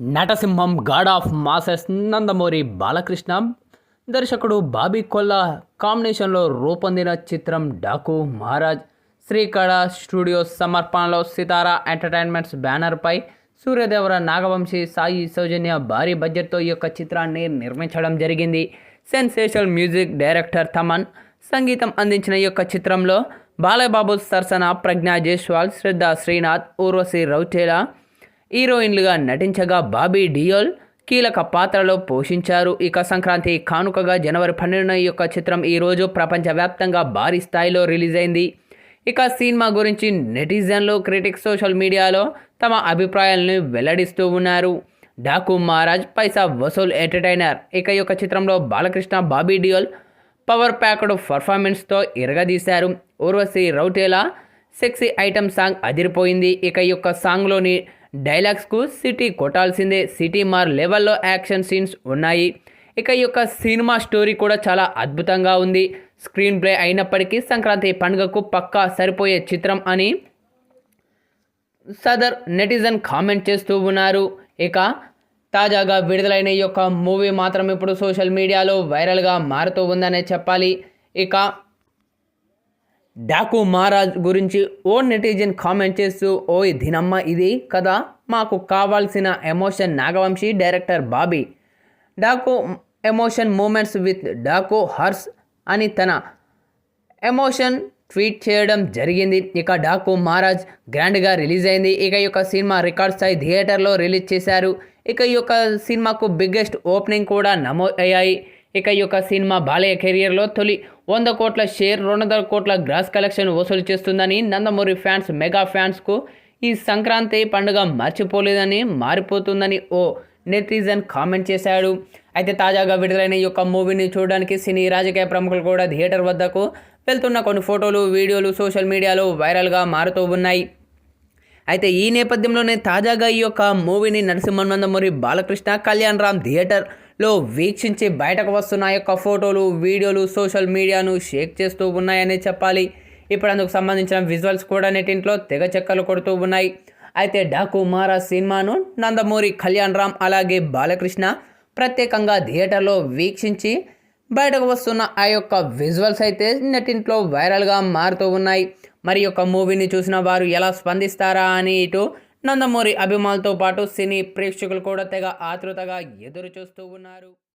నటసింహం god of masses Nandamuri Balakrishna. దర్శకుడు బాబీ కొల్ల కాంబినేషన్లో రూపొందిన చిత్రం డాకు మహారాజ్. శ్రీకళ స్టూడియోస్ సమర్పణలో సితారా ఎంటర్టైన్మెంట్స్ బ్యానర్పై సూర్యదేవర నాగవంశీ సాయి సౌజన్య భారీ బడ్జెట్తో ఈ యొక్క చిత్రాన్ని నిర్మించడం జరిగింది. సెన్సేషనల్ మ్యూజిక్ డైరెక్టర్ తమన్ సంగీతం అందించిన ఈ యొక్క చిత్రంలో బాలబాబు సరసన ప్రజ్ఞా జైస్వాల్ శ్రద్ధ శ్రీనాథ్ ఊర్వశి రౌటేలా హీరోయిన్లుగా నటించగా బాబీ డియోల్ కీలక పాత్రలో పోషించారు. ఇక సంక్రాంతి కానుకగా జనవరి పన్నెండున ఈ యొక్క చిత్రం ఈరోజు ప్రపంచవ్యాప్తంగా భారీ స్థాయిలో రిలీజ్ అయింది. ఇక సినిమా గురించి నెటిజన్లు క్రిటిక్స్ సోషల్ మీడియాలో తమ అభిప్రాయాలను వెల్లడిస్తూ ఉన్నారు. డాకు మహారాజ్ పైసా వసూల్ ఎంటర్టైనర్. ఇక ఈ యొక్క చిత్రంలో బాలకృష్ణ బాబీ డియోల్ పవర్ ప్యాక్డ్ పర్ఫార్మెన్స్తో ఇరగదీశారు. Urvashi Rautela sexy item song అదిరిపోయింది. ఇక ఈ యొక్క సాంగ్లోని డైలాగ్స్కు సిటీ కొట్టాల్సిందే. సిటీ మార్ లెవెల్లో యాక్షన్ సీన్స్ ఉన్నాయి. ఇక ఈ యొక్క సినిమా స్టోరీ కూడా చాలా అద్భుతంగా ఉంది. స్క్రీన్ ప్లే అయినప్పటికీ సంక్రాంతి పండుగకు పక్కా సరిపోయే చిత్రం అని సదర్ నెటిజన్ కామెంట్ చేస్తూ ఉన్నారు. ఇక తాజాగా విడుదలైన ఈ యొక్క మూవీ మాత్రం ఇప్పుడు సోషల్ మీడియాలో వైరల్గా మారుతూ ఉందనే చెప్పాలి. ఇక డాకు మహారాజ్ గురించి ఓ నెటిజన్ కామెంట్ చేస్తూ ఓయ్ దినమ్మ ఇది కదా? మాకు కావాల్సిన emotion Nagavamsi director Bobby. Daaku emotion moments with Daaku hurts అని తన ఎమోషన్ ట్వీట్ చేయడం జరిగింది. ఇక డాకు మహారాజ్ గ్రాండ్గా రిలీజ్ అయింది. ఇక ఈ యొక్క సినిమా రికార్డ్ స్థాయి థియేటర్లో రిలీజ్ చేశారు. ఇక ఈ యొక్క సినిమాకు బిగ్గెస్ట్ ఓపెనింగ్ కూడా నమోదు అయ్యాయి ఇక ఈ యొక్క సినిమా బాలయ్య కెరియర్లో తొలి వంద కోట్ల షేర్ రెండు వందల కోట్ల గ్రాస్ కలెక్షన్ వసూలు చేస్తుందని నందమూరి ఫ్యాన్స్ మెగా ఫ్యాన్స్కు ఈ సంక్రాంతి పండుగ మర్చిపోలేదని మారిపోతుందని ఓ నెటిజన్ కామెంట్ చేశాడు. అయితే తాజాగా విడుదలైన ఈ యొక్క మూవీని చూడడానికి సినీ రాజకీయ ప్రముఖులు కూడా థియేటర్ వద్దకు వెళ్తున్న కొన్ని ఫోటోలు వీడియోలు సోషల్ మీడియాలో వైరల్గా మారుతూ ఉన్నాయి. అయితే ఈ నేపథ్యంలోనే తాజాగా ఈ యొక్క మూవీని నరసింహనందమూరి బాలకృష్ణ కళ్యాణ్ రామ్ థియేటర్ లో వీక్షించి బయటకు వస్తున్న ఆ యొక్క ఫోటోలు వీడియోలు సోషల్ మీడియాను షేక్ చేస్తూ ఉన్నాయని చెప్పాలి. ఇప్పుడు అందుకు సంబంధించిన విజువల్స్ కూడా నెటింట్లో తెగ చెక్కలు కొడుతూ ఉన్నాయి. అయితే డాకు మారా సినిమాను నందమూరి కళ్యాణ్ రామ్ అలాగే బాలకృష్ణ ప్రత్యేకంగా థియేటర్లో వీక్షించి బయటకు వస్తున్న ఆ యొక్క విజువల్స్ అయితే నెటింట్లో వైరల్గా మారుతూ ఉన్నాయి. మరి యొక్క మూవీని చూసిన వారు ఎలా స్పందిస్తారా అని ఇటు నందమూరి అభిమానులతో పాటు సినీ ప్రేక్షకులు కూడా తెగ ఆతృతగా ఎదురు చూస్తూ ఉన్నారు.